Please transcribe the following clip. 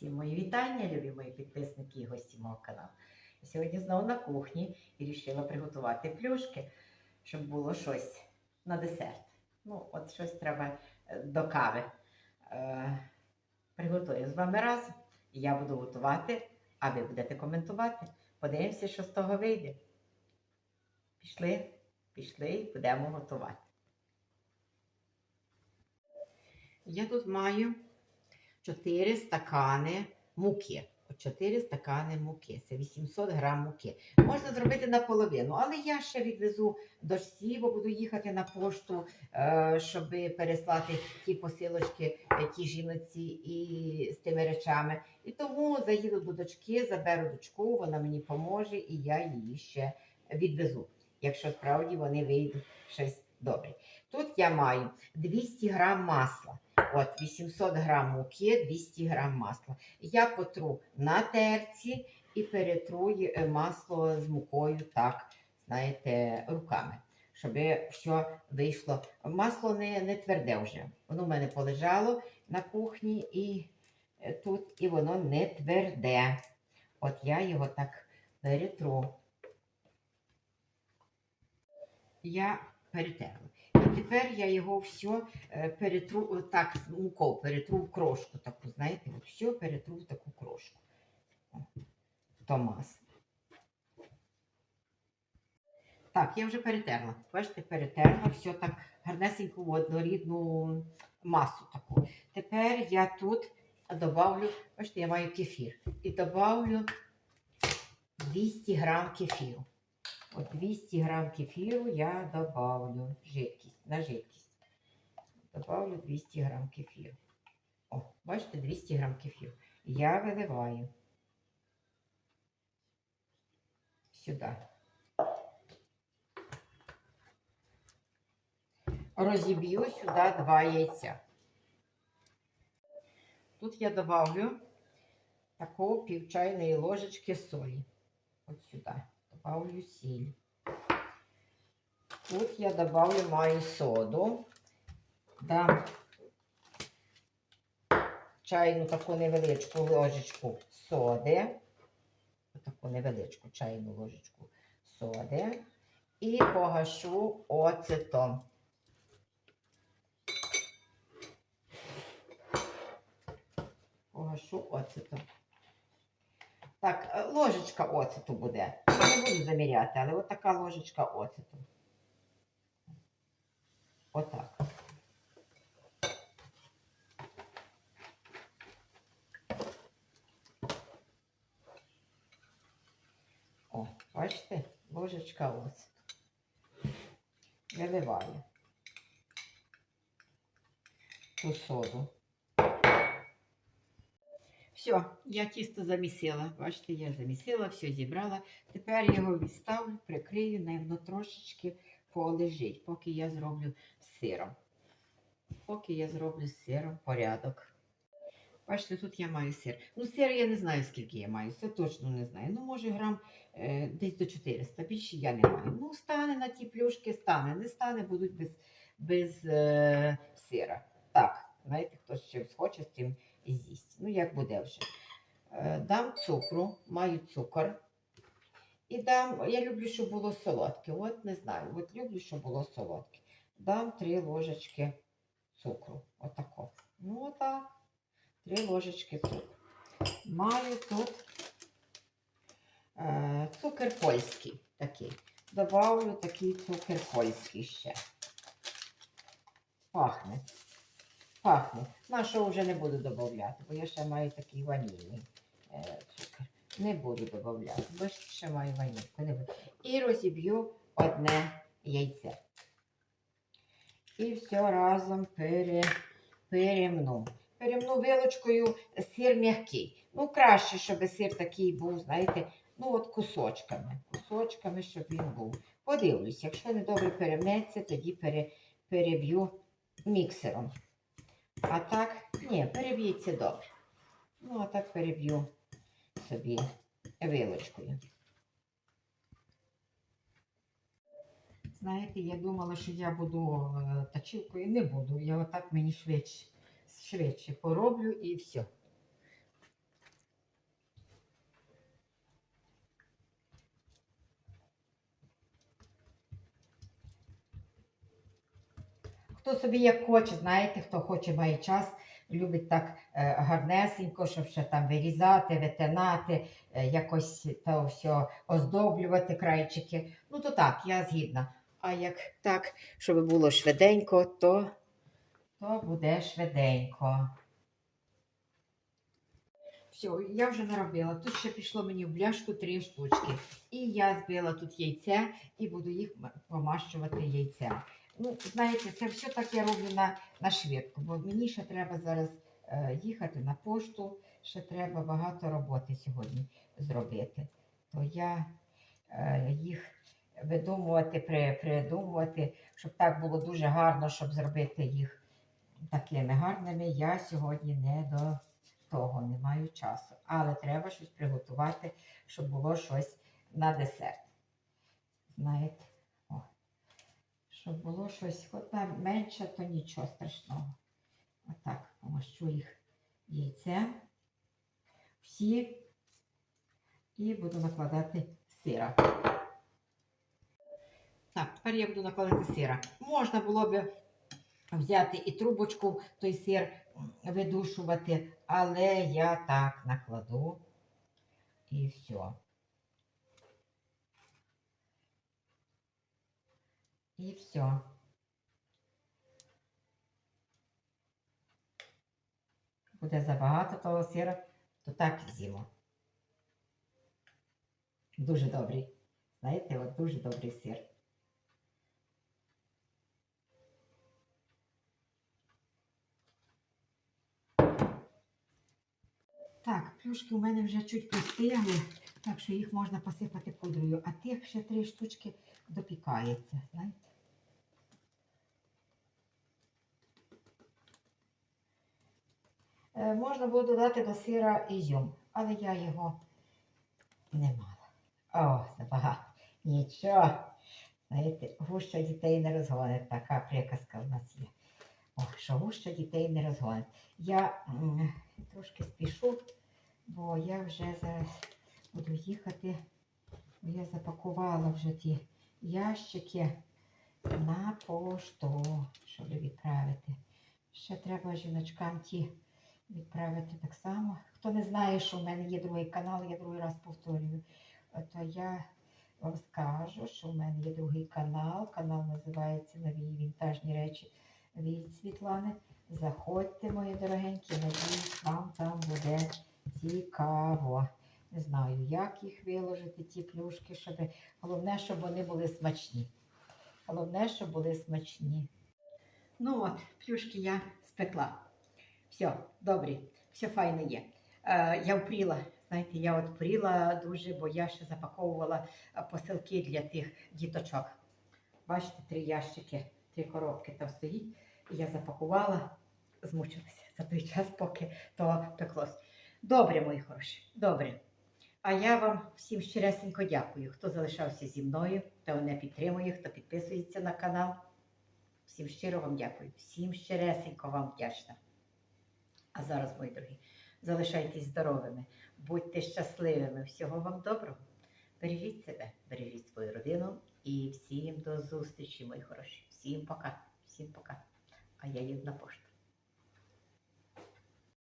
Всім мої вітання, любі мої підписники і гості мого каналу. Сьогодні знову на кухні і вирішила приготувати плюшки, щоб було щось на десерт. Ну, от щось треба е, до кави. Е, приготую з вами разом. І я буду готувати, а ви будете коментувати. Подивимося, що з того вийде. Пішли, пішли і будемо готувати. Я тут маю 4 стакани муки. 4 стакани муки. Це 800 грам муки. Можна зробити наполовину, але я ще відвезу дочці, бо буду їхати на пошту, е, щоб переслати ті посилочки е, ті жіноці і з тими речами. І тому заїду до дочки, заберу дочку, вона мені поможе, і я її ще відвезу, якщо справді вони вийдуть щось добре. Тут я маю 200 грам масла. От 800 грам муки, 200 грам масла. Я потру на терці і перетру е, масло з мукою так, знаєте, руками, щоб все вийшло. Масло не, не тверде вже. Воно в мене полежало на кухні і е, тут, і воно не тверде. От я його так перетру. Я перетерла. Тепер я його все перетру так з мукою, перетру в крошку таку, знаєте, от все перетру в таку крошку. То масло. Так, я вже перетерла. Бачите, перетерла все так гарнесеньку в однорідну масу таку. Тепер я тут добавлю, бачите, я маю кефір. І добавлю 200 грам кефіру. От 200 грам кефіру я добавлю жидкість, на жидкість. Добавлю 200 грам кефіру. О, бачите, 200 грам кефіру. Я виливаю сюди. Розіб'ю сюди два яйця. Тут я добавлю такого пів чайної ложечки солі. От сюди добавлю сіль. Тут я добавлю маю соду. Дам чайну таку невеличку ложечку соди. Таку невеличку чайну ложечку соди. І погашу оцетом. Погашу оцетом. Так, е, ложечка оцету буде. Я не буду заміряти, але от така ложечка оцету. Отак. О, бачите, ложечка оцету. Виливаю ту соду. Все, я тісто замісила. Бачите, я замісила, все зібрала. Тепер його відставлю, прикрию, воно трошечки полежить, поки я зроблю з сиром. Поки я зроблю з сиром порядок. Бачите, тут я маю сир. Ну, сир я не знаю, скільки я маю, це точно не знаю. Ну, може, грам е, десь до 400, більше я не маю. Ну, стане на ті плюшки, стане. Не стане, будуть без, без е, сира. Так, знаєте, хто ще схоче з тим і з'їсть. Ну, як буде вже. Е, Дам цукру, маю цукор. І дам, я люблю, щоб було солодке. От не знаю, от люблю, щоб було солодке. Дам 3 ложечки цукру. Отако. Ну, отак. 3 ложечки цукру. Маю тут е, цукер польський такий. Добавлю такий цукер польський ще. Пахне. Пахне. Нашого вже не буду додавати, бо я ще маю такий ванільний е, цукор. Не буду додавати, бо ще маю ванільку. І розіб'ю одне яйце. І все разом пере, перемну. Перемну вилочкою сир м'який. Ну, краще, щоб сир такий був, знаєте, ну от кусочками. Кусочками, щоб він був. Подивлюсь, якщо не добре перемнеться, тоді пере, переб'ю міксером. А так, ні, переб'ється добре. Ну, а так переб'ю собі вилочкою. Знаєте, я думала, що я буду е, точилкою, не буду. Я отак мені швидше, швидше пороблю і все. Хто собі як хоче, знаєте, хто хоче, має час, любить так е, гарнесенько, щоб ще там вирізати, витинати, е, якось то все оздоблювати крайчики. Ну, то так, я згідна. А як так, щоб було швиденько, то, то буде швиденько. Все, я вже наробила. Тут ще пішло мені в бляшку три штучки. І я збила тут яйце і буду їх помащувати яйцем. Ну, знаєте, це все так я роблю на, на швидку, бо мені ще треба зараз е, їхати на пошту, ще треба багато роботи сьогодні зробити. То я е, їх видумувати, при, придумувати, щоб так було дуже гарно, щоб зробити їх такими гарними. Я сьогодні не до того не маю часу. Але треба щось приготувати, щоб було щось на десерт. Знаєте, щоб було щось, хоч там менше, то нічого страшного. Отак, помащу їх яйцем. Всі. І буду накладати сира. Так, тепер я буду накладати сира. Можна було б взяти і трубочку, той сир видушувати, але я так накладу і все. І все. Буде забагато того сира, то так і з'їмо. Дуже добрий. Знаєте, от дуже добрий сир. Так, плюшки у мене вже чуть пристигли, так що їх можна посипати пудрою, а тих ще три штучки допікається, знаєте. Можна було додати до сира ізюм, але я його не мала. О, забагато. Нічого. Знаєте, гуща дітей не розгонить. Така приказка в нас є. О, що гуща дітей не розгонить. Я трошки спішу, бо я вже зараз буду їхати. Бо я запакувала вже ті ящики на пошту, щоб відправити. Ще треба жіночкам ті відправити так само. Хто не знає, що в мене є другий канал, я другий раз повторюю, то я вам скажу, що в мене є другий канал. Канал називається Нові вінтажні речі від Світлани. Заходьте, мої дорогенькі, надіюсь, вам там буде цікаво. Не знаю, як їх виложити, ті плюшки, щоб головне, щоб вони були смачні. Головне, щоб були смачні. Ну от, плюшки я спекла. Все, добре, все файно є. Е, я впріла, знаєте, я от впріла дуже, бо я ще запаковувала е, посилки для тих діточок. Бачите, три ящики, три коробки там стоїть. Я запакувала, змучилася за той час, поки то пеклось. Добре, мої хороші, добре. А я вам всім щиресенько дякую, хто залишався зі мною, хто мене підтримує, хто підписується на канал. Всім щиро вам дякую, всім щиресенько вам вдячна. А зараз, мої дорогі, залишайтесь здоровими, будьте щасливими, всього вам доброго. Бережіть себе, бережіть свою родину і всім до зустрічі, мої хороші. Всім пока, всім пока. А я їду на пошту.